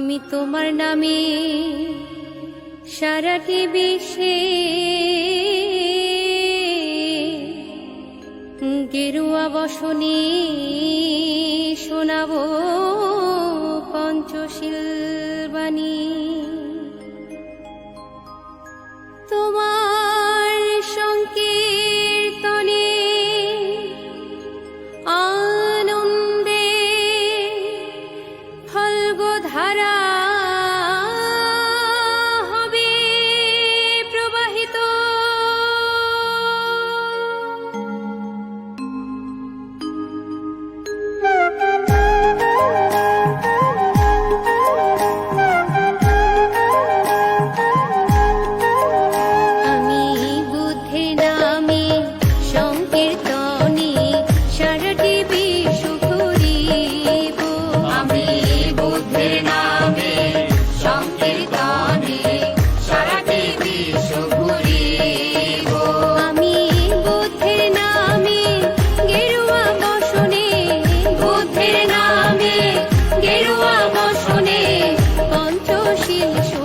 আমি তোমার নামে সারাটি বিশ্বে গেরুয়া বসনি শোনাব পঞ্চশীল বাণী তোমার সংকীর্তনে আনন্দে ফলগো ধারা you.